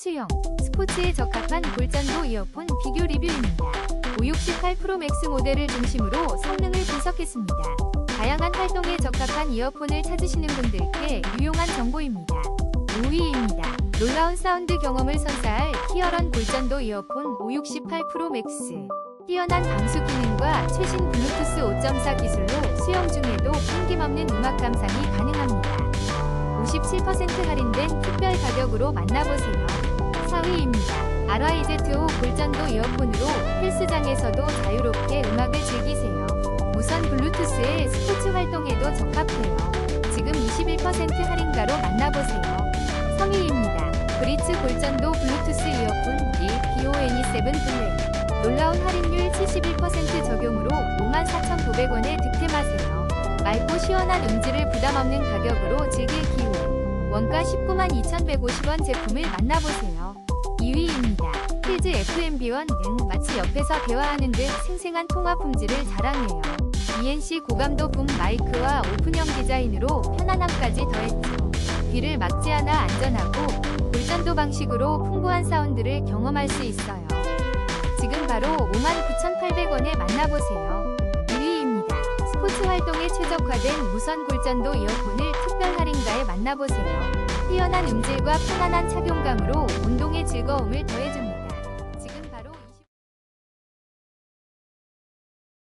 수영, 스포츠에 적합한 골전도 이어폰 비교 리뷰입니다. 568 프로맥스 모델을 중심으로 성능을 분석했습니다. 다양한 활동에 적합한 이어폰을 찾으시는 분들께 유용한 정보입니다. 5위입니다. 놀라운 사운드 경험을 선사할 히어런 골전도 이어폰 568 프로맥스. 뛰어난 방수 기능과 최신 블루투스 5.4 기술로 수영 중에도 끊김없는 음악 감상이 가능합니다. 57% 할인된 특별 가격으로 만나보세요. 4위입니다. RYZ5 골전도 이어폰으로 헬스장에서도 자유롭게 음악을 즐기세요. 무선 블루투스의 스포츠 활동에도 적합해요. 지금 21% 할인가로 만나보세요. 3위입니다. 브리츠 골전도 블루투스 이어폰 BONE7 블랙. 놀라운 할인율 71% 적용으로 54,900원에 득템하세요. 맑고 시원한 음질을 부담 없는 가격으로 즐길 기회. 원가 19만 2,150원 제품을 만나보세요. 2위입니다. 필즈 FMB1은 마치 옆에서 대화하는 듯 생생한 통화 품질을 자랑해요. ENC 고감도 붐 마이크와 오픈형 디자인으로 편안함까지 더했죠. 귀를 막지 않아 안전하고 골전도 방식으로 풍부한 사운드를 경험할 수 있어요. 지금 바로 59,800원에 만나보세요. 1위입니다. 스포츠 활동에 최적화된 무선 골전도 이어폰을 특별 할인가에 만나보세요. 뛰어난 음질과 편안한 착용감으로 운동의 즐거움을 더해줍니다.